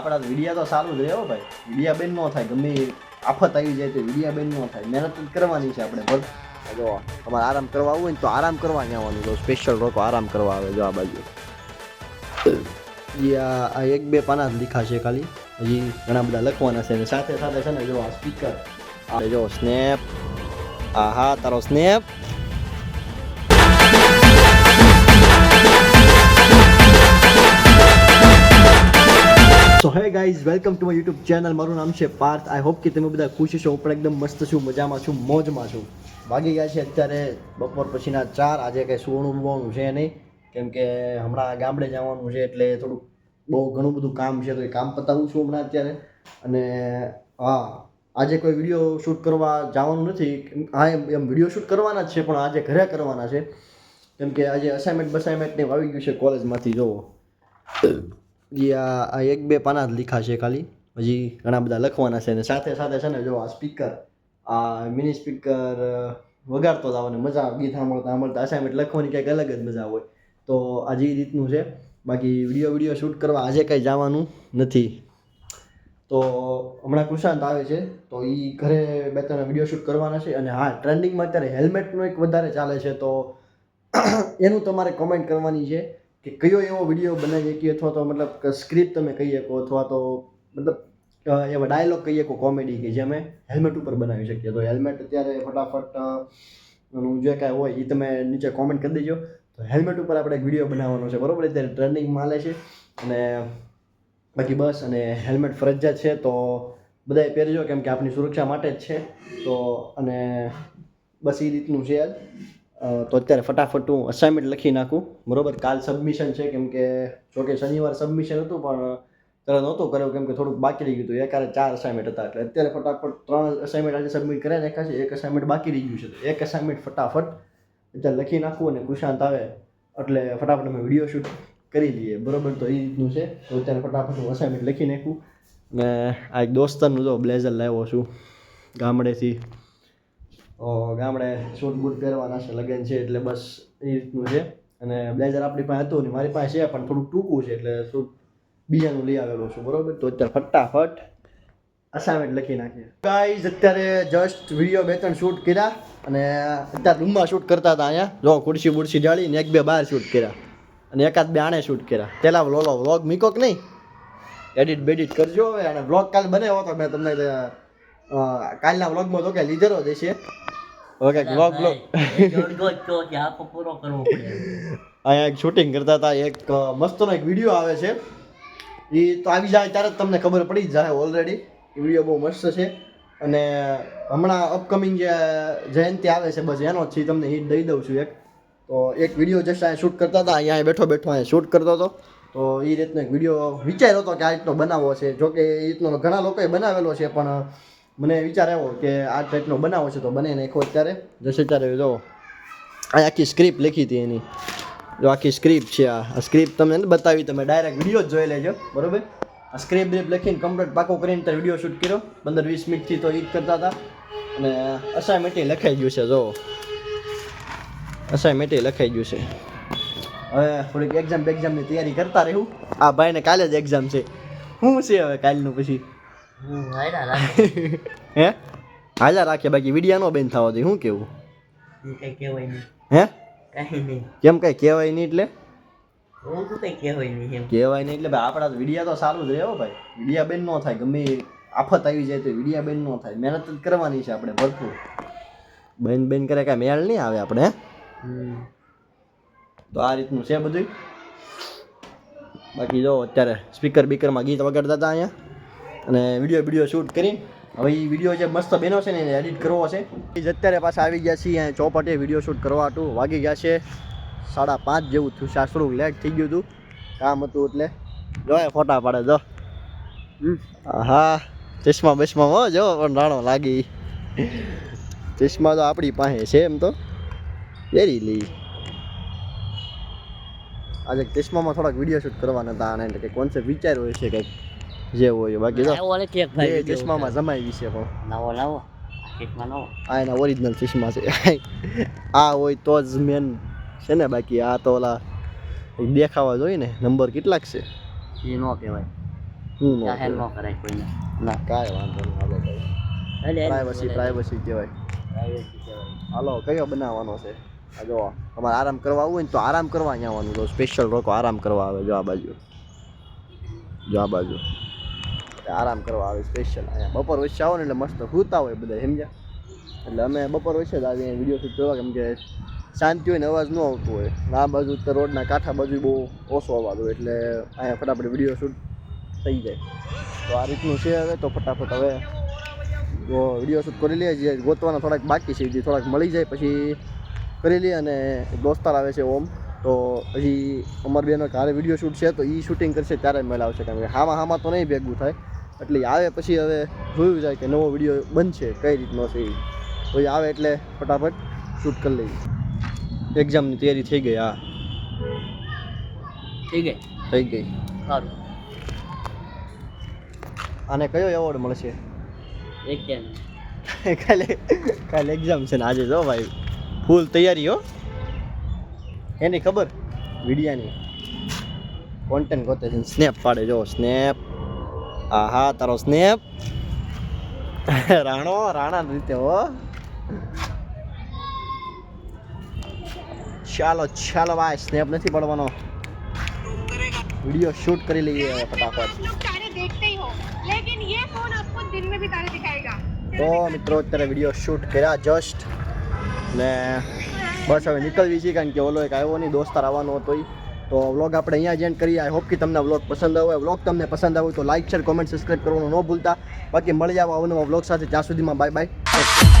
આપણા વિડિયા તો સારું જ રહ્યો ભાઈ. વિડિયા બેન ન થાય ગમે આફત આવી જાય તો વિડિયા બેન ન થાય. મહેનત કરવાની છે આપણે ભર. જો તમારે આરામ કરવા આવવું હોય ને તો આરામ કરવા નહીં આવવાનું. જો સ્પેશિયલ લોકો આરામ કરવા આવે જો આ બાજુ. આ એક બે પાના જ લીખા છે ખાલી. હજી ઘણા બધા લખવાના છે અને સાથે સાથે છે ને જો આ સ્પીકર આ જો સ્નેપ આ હા તારો snap so hey guys welcome to my YouTube channel મારું નામ છે પાર્થ. આઈ હોપ કે તમે બધા ખુશ છો પણ એકદમ મસ્ત છું, મજામાં છું, મોજમાં છું. વાગી ગયા છે અત્યારે બપોર પછીના ચાર. આજે કંઈ સુવણું ઉભવાનું છે નહીં. કેમ કે હમણાં ગામડે જવાનું છે એટલે થોડુંક બહુ ઘણું બધું કામ છે તો એ કામ પતાવું છું હમણાં અત્યારે. અને, હા, આજે કોઈ વીડિયો શૂટ કરવા જવાનું નથી. હા, એમ વીડિયો શૂટ કરવાના જ છે, પણ આજે ઘરે કરવાના છે. કેમ કે આજે અસાઇનમેન્ટ બસાઇનમેન્ટ ને આવી ગયું છે કોલેજમાંથી જોવો જી આ એક બે પાના જ લીખા છે ખાલી. હજી ઘણા બધા લખવાના છે અને સાથે સાથે છે ને જો આ સ્પીકર આ મિની સ્પીકર વગાડતો જ આવે મજા ગીત સાંભળતા સાંભળતા અસાઇનમેન્ટ લખવાની કંઈક અલગ જ મજા હોય. તો આજે એ રીતનું છે. બાકી વીડિયો વીડિયો શૂટ કરવા આજે કંઈ જવાનું નથી. તો હમણાં કુશાંત આવે છે. તો એ ઘરે બે ત્રણ વીડિયો શૂટ કરવાના છે અને હા ટ્રેન્ડિંગમાં અત્યારે હેલ્મેટનું એક વધારે ચાલે છે તો એનું તમારે કોમેન્ટ કરવાની છે. કે કયો એવો વીડિયો બનાવી શકીએ અથવા તો મતલબ સ્ક્રિપ્ટ તમે કહી શકો અથવા તો મતલબ એવા ડાયલોગ કહીએ શકો કોમેડી કે જે અમે હેલ્મેટ ઉપર બનાવી શકીએ. તો હેલ્મેટ અત્યારે ફટાફટ જે કાંઈ હોય એ તમે નીચે કોમેન્ટ કરી દેજો. તો હેલ્મેટ ઉપર આપણે એક વીડિયો બનાવવાનો છે. બરોબર? અત્યારે ટ્રેનિંગ માલે છે. અને બાકી બસ અને હેલ્મેટ ફરજિયાત છે તો બધાએ પહેરજો કેમ કે આપણી સુરક્ષા માટે જ છે. તો અને બસ એ રીતનું છે અ, તો અત્યારે ફટાફટ હું અસાઇનમેન્ટ લખી નાખું. બરોબર? કાલ સબમિશન છે, કેમ કે જોકે શનિવાર સબમિશન હતું, પણ તરત નહોતું કર્યું, કેમ કે થોડુંક બાકી રહી ગયું હતું. એકારે ચાર અસાઇનમેન્ટ હતા, એટલે અત્યારે ફટાફટ ત્રણ અસાઇનમેન્ટ આજે સબમિટ કર્યા નાખ્યા છે, એક અસાઇનમેન્ટ બાકી રહી ગયું છે. એક અસાઇનમેન્ટ ફટાફટ અત્યારે લખી નાખું અને કૃષાંત આવે, એટલે ફટાફટ અમે વીડિયો શૂટ કરી લઈએ. બરોબર? તો એ રીતનું છે. તો અત્યારે ફટાફટ હું અસાઇનમેન્ટ લખી નાખું. ને આ એક દોસ્તરનું જો બ્લેઝર લાવ્યો છું ગામડેથી. ગામડે શૂટ બૂટ પહેરવાના છે, લગન છે એટલે બસ એ રીતનું છે. અને બ્લેઝર આપણી પાસે હતું ને, મારી પાસે છે, પણ થોડુંક ટૂંકું છે એટલે શું બીજાનું લઈ આવેલો છું, બરાબર? તો અત્યારે ફટાફટ અસાઇનમેન્ટ લખી નાખીએ. ગાઈઝ અત્યારે જસ્ટ વીડિયો બે ત્રણ શૂટ કર્યા અને અત્યારે રૂમમાં શૂટ કરતા હતા અહીંયા. જો, ખુરશી બુરશી જાળીને એક બે બહાર શૂટ કર્યા અને એકાદ બે આણે શૂટ કર્યા. પેલા લોલો વ્લોગ મીકોક નહીં? એડિટ બેડિટ કરજો હવે, અને વ્લોગ કાલ હો હતો, મેં તમને કાલના વ્લોગમાં તો કે લીધેલો જ છે ઓકે વ્લોગ વ્લોગ પૂરો કરવો પડે. અહીંયા એક શૂટિંગ કરતા હતા એક મસ્તનો એક વીડિયો આવે છે. એ તો આવી જાય ત્યારે તમને ખબર પડી જ જાય ઓલરેડી એ વીડિયો બહુ મસ્ત છે. અને હમણાં અપકમિંગ જે જયંતિ આવે છે બસ એનો જ તમને હિટ દઈ દઉં છું એક. તો એક વીડિયો જસ્ટ અહીંયા શૂટ કરતા હતા અહીંયા બેઠો બેઠો અહીંયા શૂટ કરતો હતો. તો એ રીતનો એક વીડિયો વિચાર્યો હતો કે આ રીતનો બનાવવો છે. જોકે એ રીતનો ઘણા લોકોએ બનાવેલો છે પણ મને વિચાર આવ્યો કે આ ટાઈપનો બનાવો છે તો બને નાખો અત્યારે. જશે ત્યારે જો. આ આખી સ્ક્રિપ્ટ લખી હતી એની. જો આખી સ્ક્રિપ્ટ છે આ. સ્ક્રિપ્ટ તમને બતાવી, તમે ડાયરેક્ટ વીડિયો જ જોઈ લેજો. બરોબર? આ સ્ક્રિપ્ટ બ્રિપ લખીને કમ્પ્લીટ પાકો કરીને ત્યારે વીડિયો શૂટ કર્યો. પંદર વીસ મિનિટથી તો એ જ કરતા હતા. અને અસાઇનમેન્ટ લખાઈ ગયું છે, જો. અસાઇનમેન્ટ લખાઈ ગયું છે. હવે થોડીક એક્ઝામ બેક્ઝામની તૈયારી કરતા રહેવું. આ ભાઈને કાલે જ એક્ઝામ છે. શું છે હવે કાલનું પછી? હું? હાલા રાખે બાકી વિડિયા નો બેન થવા દે શું કેવું? કઈ કહેવાય નહીં. હે? કાંઈ નહીં. કેમ કઈ કહેવાય નહીં એટલે? કહેવાય નહીં એટલે ભાઈ આપણા વિડિયા તો સારું જ રહે ભાઈ. વિડિયા બેન નો થાય ગમે આફત આવી જાય તો વિડિયા બેન ન થાય. મહેનત જ કરવાની છે આપણે ભરપૂર. બેન બેન કરે કાંઈ મેળ નહીં આવે આપણે. તો આ રીતનું છે બધું બાકી જો અત્યારે સ્પીકર બીકરમાં ગીત વગાડતા હતા અહીંયા. અને વીડિયો વીડિયો શૂટ કરી હવે એ વીડિયો જે મસ્ત બેનો છે ને એને એડિટ કરવો છે. એ જ અત્યારે પાછા આવી ગયા છીએ અહીંયા ચોપાટીએ વીડિયો શૂટ કરવા હતું વાગી ગયા છે સાડા પાંચ જેવું થયું સાસરું લેટ થઈ ગયું હતું. કામ હતું એટલે. જોય ફોટા પાડે, જો. હા ચશ્મા બસમા હો જો, પણ રાણો લાગી. ચશ્મા તો આપણી પાસે છે એમ તો. પહેરી લઈ આજે ચશ્મામાં થોડાક વીડિયો શૂટ કરવાના હતા અને એટલે કે કોન્સેપ્ટ હોય છે કંઈક. જે હોય બાકી તો. લાવો કેક ભાઈ ચશ્મામાં જમાઈ વિશે પણ લાવો લાવો. આ એના ઓરિજિનલ ચશ્મા છે. આ હોય તો જ મેન છે ને બાકી આ તો ઓલા દેખાવા જોઈએ ને નંબર કેટલાક છે? એ નો કહેવાય. હું નો હેલ નો કરાય કોઈને. ના કાંઈ વાંધો નહીં હાલો ભાઈ. પ્રાઇવસી પ્રાઇવસી કહેવાય. હાલો કયો બનાવવાનો છે? આ જો તમારે આરામ કરવા આવવું હોય ને તો આરામ કરવા અહીંયા આવવાનું. તો સ્પેશિયલ રોકો આરામ કરવા આવે જો આ બાજુ. જો આ બાજુ. આરામ કરવા આવે સ્પેશિયલ અહીંયા બપોર વચ્ચે આવો ને એટલે મસ્ત સૂતા હોય બધા સમજ્યા? એટલે અમે બપોર વચ્ચે જ આવીએ વીડિયો શૂટ કરવા, કેમ કે શાંતિ હોય ને અવાજ ન આવતો હોય. આ બાજુ તો રોડના કાંઠા બાજુ બહુ ઓછો અવાજ હોય, એટલે અહીંયા ફટાફટ વીડિયો શૂટ થઈ જાય. તો આ રીતનું છે હવે, તો ફટાફટ હવે વીડિયો શૂટ કરી લઈએ, જે ગોતવાના થોડાક બાકી છે, જે થોડાક મળી જાય પછી કરી લઈએ અને દોસ્તાર આવે છે ઓમ. તો હજી અમાર બેનો હારે વીડિયો શૂટ છે, તો એ શૂટિંગ કરશે, ત્યારે મેળ આવશે, કારણ કે હામાં હામાં તો નહીં ભેગું થાય. એટલે આવે પછી હવે જોયું જાય કે નવો વીડિયો બનશે કઈ રીતનો છે એ પછી આવે એટલે ફટાફટ શૂટ કરી લઈએ. એક્ઝામની તૈયારી થઈ ગઈ હા. ઠીક ગઈ? થઈ ગઈ. સારું. આને કયો એવોર્ડ મળશે? એક કેમ કાલે કાલે એક્ઝામ છે ને આજે જો ભાઈ. ફૂલ તૈયારી હો. એની ખબર? વિડિયાની. કોન્ટેન્ટ ગોતે છે સ્નેપ પાડે જો સ્નેપ આહા તારો સ્નેપ. રાણો રાણા રીતે હો. ચાલો ચાલો ભાઈ સ્નેપ નથી પડવાનો. વીડિયો શૂટ કરી લઈએ ફટાફટ. તો મિત્રો અત્યારે વીડિયો શૂટ કર્યા જસ્ટ ને બસ હવે નીકળવી છે કારણ કે ઓલો એક આવ્યો નહીં દોસ્તાર આવવાનો હતો એ તો વ્લોગ આપણે અહીંયા જ એન્ડ કરીએ. આઈ હોપ કે તમને વ્લોગ પસંદ આવે. વ્લોગ તમને પસંદ આવે તો લાઈક શેર કોમેન્ટ સબસ્ક્રાઈબ કરવાનું ન ભૂલતા. બાકી મળી જાવ અવનવા વ્લોગ સાથે. ત્યાં સુધીમાં બાય બાય